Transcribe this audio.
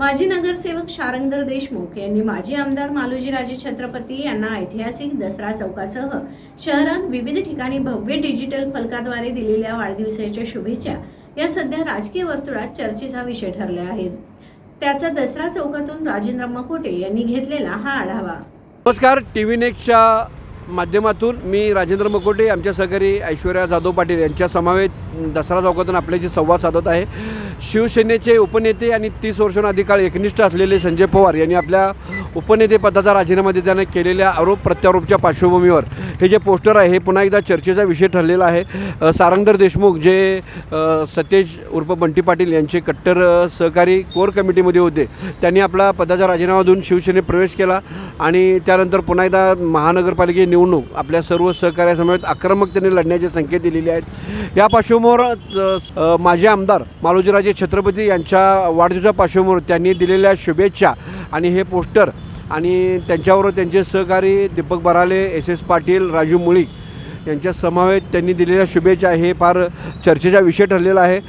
माजी नगरसेवक शारंगधर देशमुख यांनी माजी आमदार मालोजीराजे छत्रपती यांना ऐतिहासिक दसरा चौकासह शहरात विविध ठिकाणी भव्य डिजिटल फलकाद्वारे दिलेल्या वाढदिवसाच्या शुभेच्छा या सध्या राजकीय वर्तुळात चर्चेचा विषय ठरल्या आहेत. त्याचा दसरा चौकातून राजेंद्र मकोटे यांनी घेतलेला हा आढावा. नमस्कार टी व्ही माध्यमातून मी राजेंद्र मकोटे आमच्या सहकारी ऐश्वर्या जाधव पाटील यांच्या समवेत दसरा चौकातून आपल्याशी संवाद साधत आहे शिवसेनेचे उपनेते आणि तीस वर्षांहून अधिकाळ एकनिष्ठ असलेले संजय पवार यांनी आपल्या उपनेतेपदाचा राजीनामा देताना केलेल्या आरोप प्रत्यारोपच्या पार्श्वभूमीवर हे जे पोस्टर आहे हे पुन्हा एकदा चर्चेचा विषय ठरलेला आहे. सारंगधर देशमुख जे सतेज उर्फ बंटी पाटील यांचे कट्टर सहकारी कोर कमिटीमध्ये होते त्यांनी आपला पदाचा राजीनामा देऊन शिवसेनेत प्रवेश केला आणि त्यानंतर पुन्हा एकदा महानगरपालिके निवड निवडणूक आपल्या सर्व सहकार्यासमवेत आक्रमकतेने लढण्याचे संकेत दिलेले आहेत. या पार्श्वभूमीवर अ, माजी आमदार मालोजीराजे छत्रपती यांच्या वाढदिवसा पार्श्वभूमीवर त्यांनी दिलेल्या शुभेच्छा आणि हे पोस्टर आणि त्यांच्यावर त्यांचे सहकारी दीपक बराले एस एस पाटील राजू मुळीक यांच्या समावेत त्यांनी दिलेल्या शुभेच्छा हे फार चर्चेचा विषय ठरलेला आहे.